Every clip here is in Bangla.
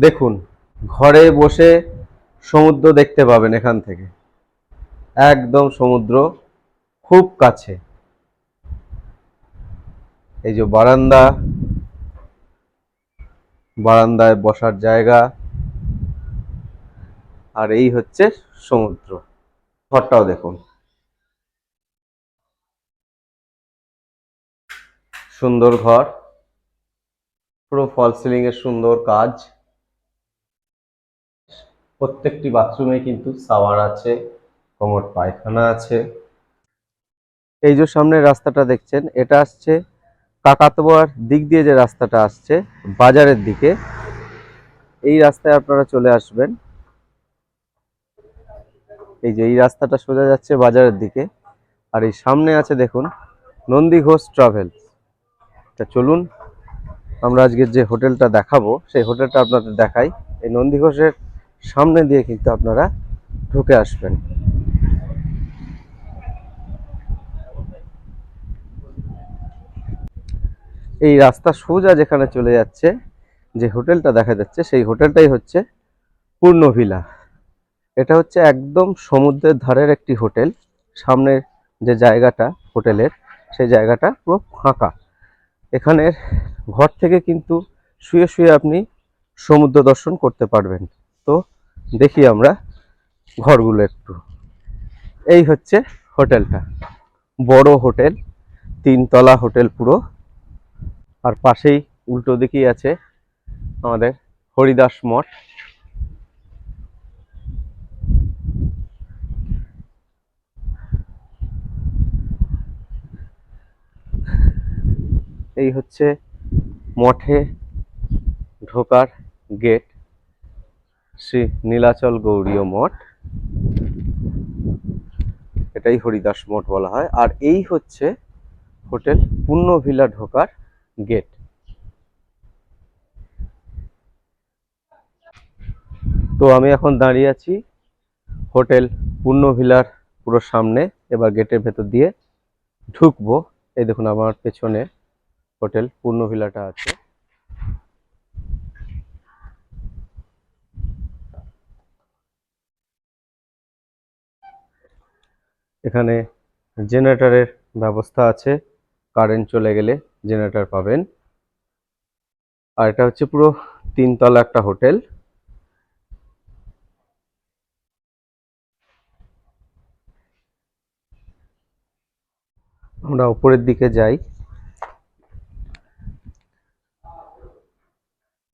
দেখুন, ঘরে বসে সমুদ্র দেখতে পাবেন এখান থেকে। একদম সমুদ্র খুব কাছে। এই যে বারান্দা, বারান্দায় বসার জায়গা। আর এই হচ্ছে সমুদ্র। ঘরটাও দেখুন। সুন্দর ঘর। পুরো ফল সিলিং এর সুন্দর কাজ। প্রত্যেকটি বাথরুমে কিন্তু সাওয়ার আছে, কোমর পায়খানা আছে। এই যে সামনে রাস্তাটা দেখছেন, এটা আসছে কাকাতোয়ার দিক দিয়ে যে রাস্তাটা আসছে, বাজারের দিকে। এই রাস্তায় আপনারা চলে আসবেন। এই যে এই রাস্তাটা সোজা যাচ্ছে বাজারের দিকে। আর এই সামনে আছে দেখুন, নন্দী ঘোষ ট্রাভেলস। তা চলুন, আমরা আজকের যে হোটেলটা দেখাবো, সেই হোটেলটা আপনাদের দেখাই। এই নন্দী ঘোষের সামনে দিয়ে কিন্তু আপনারা ঢুকে আসবেন। এই রাস্তা সোজা যেখানে চলে যাচ্ছে, যে হোটেলটা দেখা যাচ্ছে, সেই হোটেলটাই হচ্ছে পূর্ণভিলা এটা হচ্ছে একদম সমুদ্রের ধারের একটি হোটেল। সামনের যে জায়গাটা হোটেলের, সেই জায়গাটা পুরো ফাঁকা। এখানের ঘর থেকে কিন্তু শুয়ে শুয়ে আপনি সমুদ্র দর্শন করতে পারবেন। তো দেখি আমরা ঘরগুলো একটু। এই হচ্ছে হোটেলটা। বড় হোটেল, তিনতলা হোটেল পুরো। আর পাশেই উল্টো দিকেই আছে আমাদের হরিদাস মঠ। এই হচ্ছে মঠে ঢোকার গেট। শ্রী নীলাচল গৌরীয় মঠ। এটাই হরিদাস মঠ বলা হয়। আর এই হচ্ছে হোটেল পূর্ণভিলা ঢোকার গেট। তো আমি এখন দাঁড়িয়ে আছি হোটেল পূর্ণভিলার পুরো সামনে। এবার গেটের ভেতর দিয়ে ঢুকবো। এই দেখুন, আমার পেছনে হোটেল পূর্ণভিলাটা আছে। এখানে জেনারেটরের ব্যবস্থা আছে। কারেন্ট চলে গেলে জেনারেটর পাবেন। আর এটা হচ্ছে পুরো তিনতলা একটা হোটেল। আমরা উপরের দিকে যাই।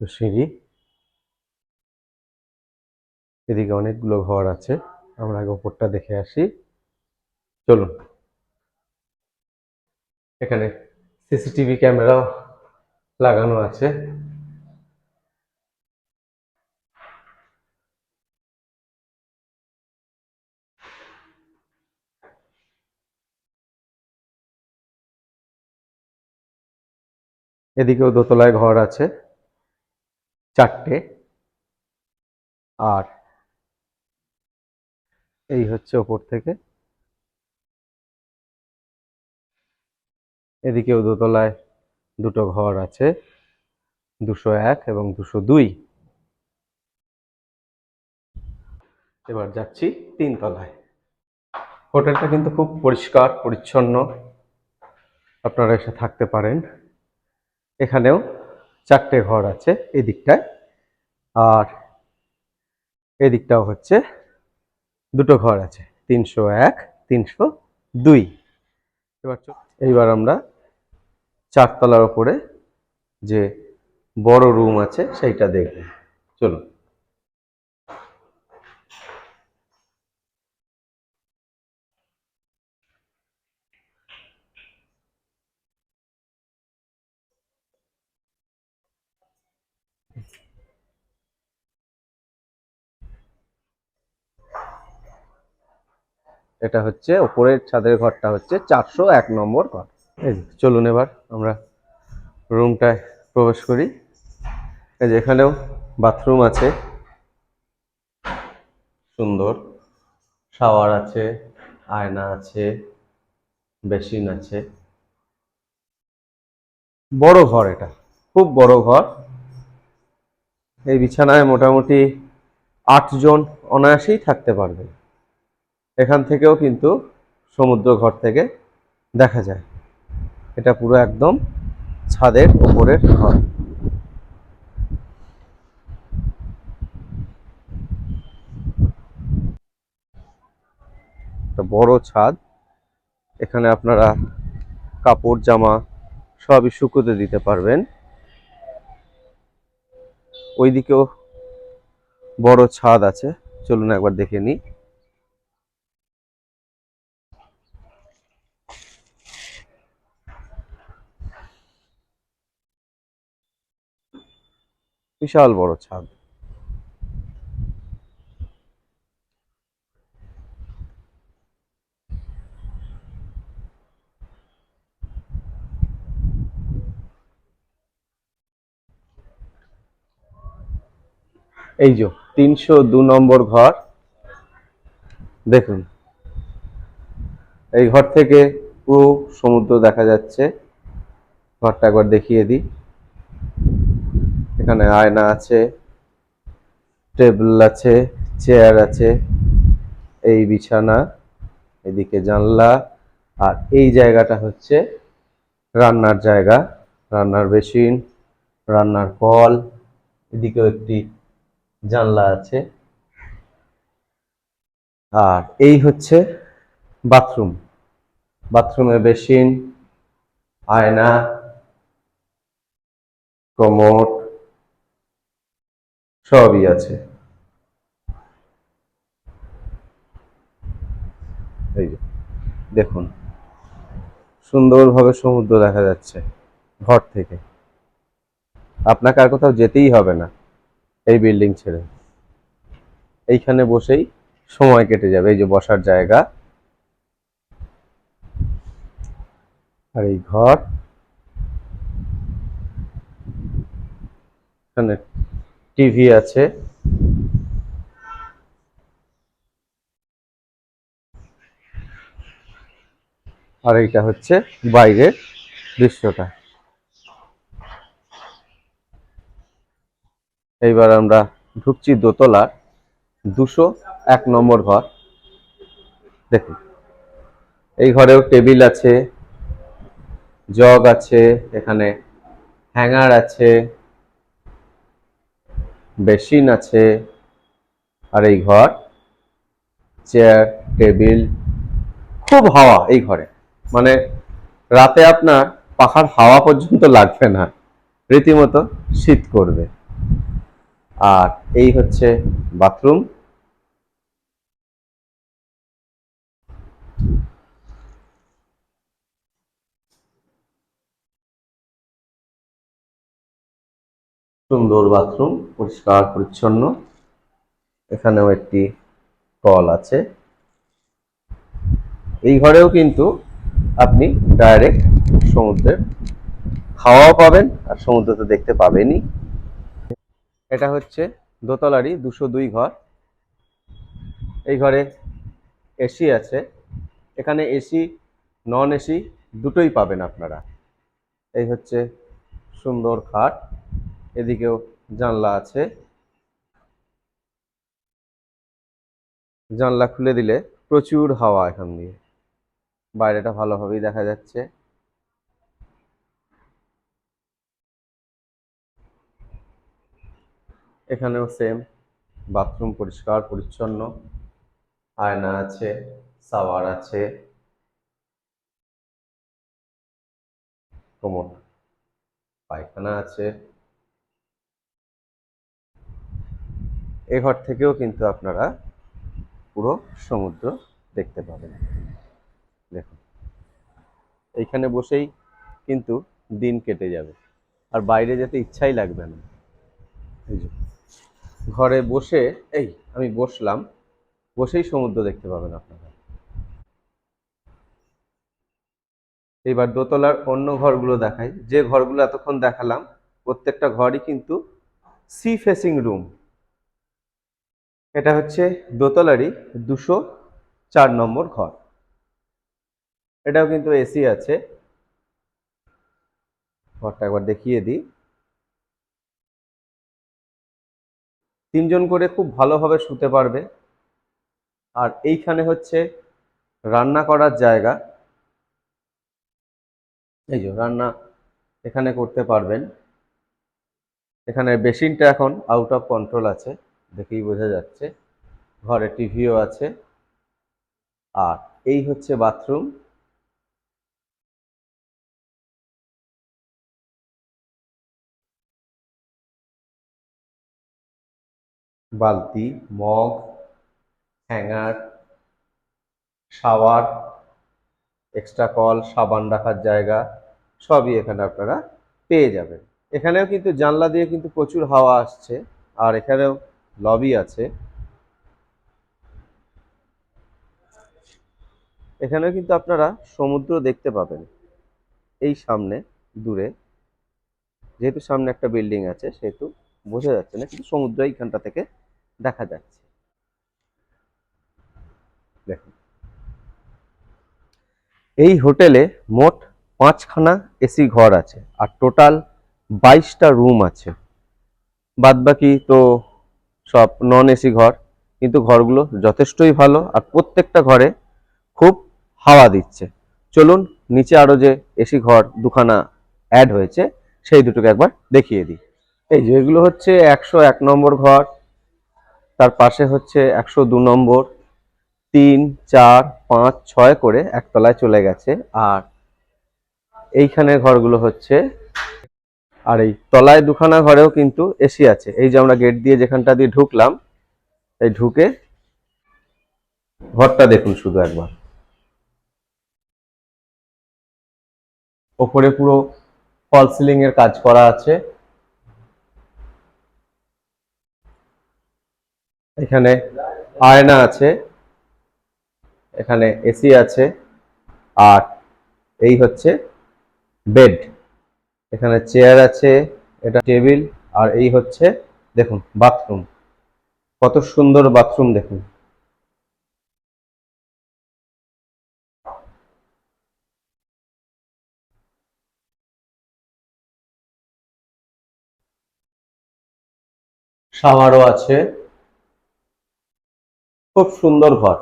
সিঁড়ি। এদিকে অনেকগুলো ঘর আছে। আমরা আগে উপরটা দেখে আসি। চলুন। এখানে সিসিটিভি ক্যামেরাও লাগানো আছে। এদিকেও দোতলায় ঘর আছে, চারটে। আর এই হচ্ছে ওপর থেকে। এদিকেও দোতলায় দুটো ঘর আছে, দুশো এক এবং দুশো দুই। এবার যাচ্ছি তিনতলায় হোটেলটা কিন্তু খুব পরিষ্কার, পরিচ্ছন্ন। আপনারা এসে থাকতে পারেন। এখানেও চারটে ঘর আছে এদিকটায়। আর এদিকটাও হচ্ছে দুটো ঘর আছে, তিনশো এক, তিনশো দুই। এবার এইবার আমরা চারতলার ওপরে যে বড় রুম আছে সেইটা দেখব। চলুন। এটা হচ্ছে ওপরের ছাদের ঘরটা হচ্ছে চারশো এক নম্বর ঘর। এই যে, চলুন এবার আমরা রুমটায় প্রবেশ করি। এই যে এখানেও বাথরুম আছে। সুন্দর। শাওয়ার আছে আয়না আছে বেসিন আছে। বড় ঘর এটা খুব বড় ঘর। এই বিছানায় মোটামুটি আটজন অনায়াসেই থাকতে পারবে এখান থেকেও কিন্তু সমুদ্র ঘর থেকে দেখা যায়। এটা পুরো একদম ছাদের উপরের ঘর। একটা বড় ছাদ। এখানে আপনারা কাপড়, জামা সবই শুকোতে দিতে পারবেন। ওইদিকেও বড় ছাদ আছে। চলুন একবার দেখে নিই। বিশাল বড় ছাদ। এই যে তিনশো দু নম্বর ঘর। দেখুন, এই ঘর থেকে পুরো সমুদ্র দেখা যাচ্ছে। ঘরটা একবার দেখিয়ে দিই। এখানে আয়না আছে, টেবিল আছে, চেয়ার আছে, এই বিছানা, এদিকে জানলা, আর এই জায়গাটা হচ্ছে রান্নার জায়গা, রান্নার বেসিন রান্নার কল, এদিকেও একটি জানলা আছে। আর এই হচ্ছে বাথরুম, বাথরুমে বেসিন আয়না কমোড সবই আছে। এই যে, দেখুন, সুন্দরভাবে সমুদ্র দেখা যাচ্ছে ঘর থেকে। আপনাকে আর কোথাও যেতেই হবে না এই বিল্ডিং ছেড়ে। এইখানে বসেই সময় কেটে যাবে, এই যে বসার জায়গা। আর এই ঘর, এখানে টিভি আছে। আর এইটা হচ্ছে বাইরের দৃশ্যটা। এইবার আমরা ঢুকছি দোতলার দুশো এক নম্বর ঘর। দেখুন, এই ঘরেও টেবিল আছে, জগ আছে, এখানে হ্যাঙ্গার আছে। বেসিন আছে আর এই ঘর, চেয়ার, টেবিল, খুব হাওয়া এই ঘরে। মানে রাতে আপনার পাখার হাওয়া পর্যন্ত লাগবে না, রীতিমতো শীত করবে। আর এই হচ্ছে বাথরুম। সুন্দর বাথরুম পরিষ্কার, পরিচ্ছন্ন। এখানেও একটি কল আছে। এই ঘরেও কিন্তু আপনি ডাইরেক্ট সমুদ্রের খাওয়াও পাবেন আর সমুদ্র তো দেখতে পাবেনই। এটা হচ্ছে দোতলারই দুশো দুই ঘর। এই ঘরে এসি আছে। এখানে এসি নন এসি দুটোই পাবেন আপনারা। এই হচ্ছে সুন্দর খাট। এদিকেও জানলা আছে। জানলা খুলে দিলে প্রচুর হাওয়া এখান দিয়ে। বাইরেটা ভালোভাবেই দেখা যাচ্ছে। এখানেও সেম বাথরুম পরিষ্কার, পরিচ্ছন্ন। আয়না আছে সাওয়ার আছে। কোমর, পায়খানা আছে। এ ঘর থেকেও কিন্তু আপনারা পুরো সমুদ্র দেখতে পাবেন। দেখুন। এইখানে বসেই কিন্তু দিন কেটে যাবে। আর বাইরে যেতে ইচ্ছাই লাগবে না। ঘরে বসে, এই আমি বসলাম, বসেই সমুদ্র দেখতে পাবেন আপনারা। এবার দোতলার অন্য ঘরগুলো দেখাই। যে ঘরগুলো এতক্ষণ দেখালাম, প্রত্যেকটা ঘরই কিন্তু সি ফেসিং রুম এটা হচ্ছে দোতলারই দুশো চার নম্বর ঘর। এটাও কিন্তু এসি আছে। ঘরটা একবার দেখিয়ে দিই। তিনজন করে খুব ভালোভাবে শুতে পারবে। আর এইখানে হচ্ছে রান্না করার জায়গা। এই যে রান্না এখানে করতে পারবেন। এখানে বেসিনটা এখন আউট অফ কন্ট্রোল আছে। দেখেই বোঝা যাচ্ছে। ঘরে টিভিও আছে। আর এই হচ্ছে বাথরুম। বালতি, মগ, হ্যাঙ্গার, শাওয়ার, এক্সট্রা কল, সাবান রাখার জায়গা, সবই এখানে আপনারা পেয়ে যাবেন। এখানেও কিন্তু জানলা দিয়ে কিন্তু প্রচুর হাওয়া আসছে। আর এখানেও লবি আছে। এখানেও কিন্তু আপনারা সমুদ্র দেখতে পাবেন। এই সামনে দূরে, যেহেতু সামনে একটা বিল্ডিং আছে, সেহেতু বোঝা যাচ্ছে না, কিন্তু সমুদ্র এইখানটা থেকে দেখা যাচ্ছে। দেখুন। এই হোটেলে মোট পাঁচখানা এসি ঘর আছে, আর টোটাল বাইশটা রুম আছে। বাদবাকি তো সব নন এসি ঘর, কিন্তু ঘরগুলো যথেষ্টই ভালো আর প্রত্যেকটা ঘরে খুব হাওয়া দিচ্ছে। চলুন নিচে আরও যে এসি ঘর দুখানা অ্যাড হয়েছে, সেই দুটোকে একবার দেখিয়ে দিই। এই যেগুলো হচ্ছে একশো এক নম্বর ঘর, তার পাশে হচ্ছে একশো দু নম্বর, তিন, চার, পাঁচ, ছয় করে একতলায় চলে গেছে। আর এইখানে ঘরগুলো হচ্ছে আর এই তলায় দুখানা ঘরেও কিন্তু এসি আছে। এই যে আমরা গেট দিয়ে যেখানটা দিয়ে ঢুকলাম, এই ঢুকে ঘরটা দেখুন শুধু একবার। ওপরে পুরো ফল সিলিং এর কাজ করা আছে। এখানে আয়না আছে, এখানে এসি আছে, আর এই হচ্ছে বেড এখানে চেয়ার আছে, এটা টেবিল আর এই হচ্ছে, দেখুন বাথরুম কত সুন্দর বাথরুম দেখুন। শাওয়ারও আছে। খুব সুন্দর ঘর।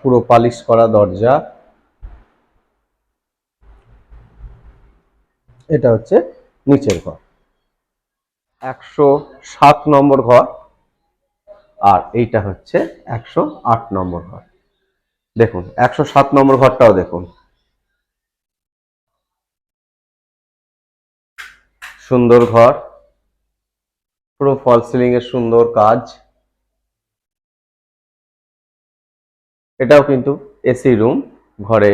পুরো পালিশ করা দরজা। এটা হচ্ছে নিচের ঘর। একশো সাত নম্বর ঘর আর এইটা হচ্ছে একশো আট নম্বর ঘর। দেখুন, একশো সাত নম্বর ঘরটাও দেখুন। সুন্দর ঘর। পুরো ফল সিলিং এর সুন্দর কাজ। এটাও কিন্তু এসি রুম ঘরে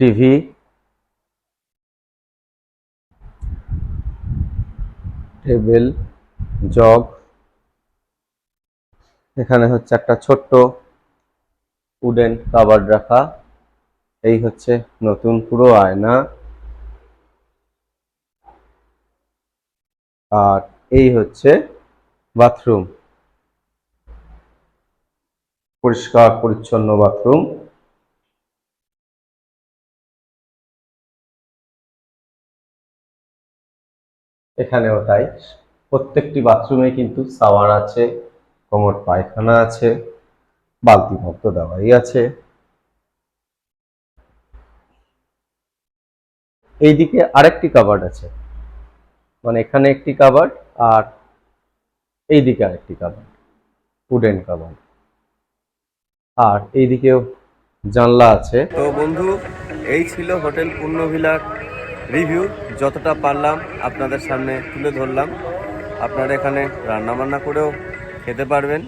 টিভি টেবিল জগ এখানে হচ্ছে একটা ছোট্ট উডেন কাবার্ড রাখা। এই হচ্ছে নতুন পুরো আয়না। আর এই হচ্ছে বাথরুম পরিষ্কার, পরিচ্ছন্ন বাথরুম। এখানেও তাই। প্রত্যেকটি বাথরুমে কিন্তু সাওয়ার আছে, কোমর পায়খানা আছে, বালতি ভক্ত দেওয়াই আছে। এইদিকে আরেকটি কাবার্ড আছে। মানে এখানে একটি কাবার্ড আর এইদিকে আরেকটি কাবার্ড, উডেন কাবার্ড। আর এইদিকেও জানলা আছে। তো বন্ধু, এই ছিল হোটেল পূর্ণভিলার রিভিউ। যতটা পারলাম আপনাদের সামনে তুলে ধরলাম। আপনারা এখানে রান্নাবান্না করেও খেতে পারবেন।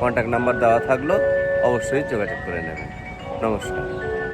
কন্ট্যাক্ট নাম্বার দেওয়া থাকল, অবশ্যই যোগাযোগ করে নেবেন। নমস্কার।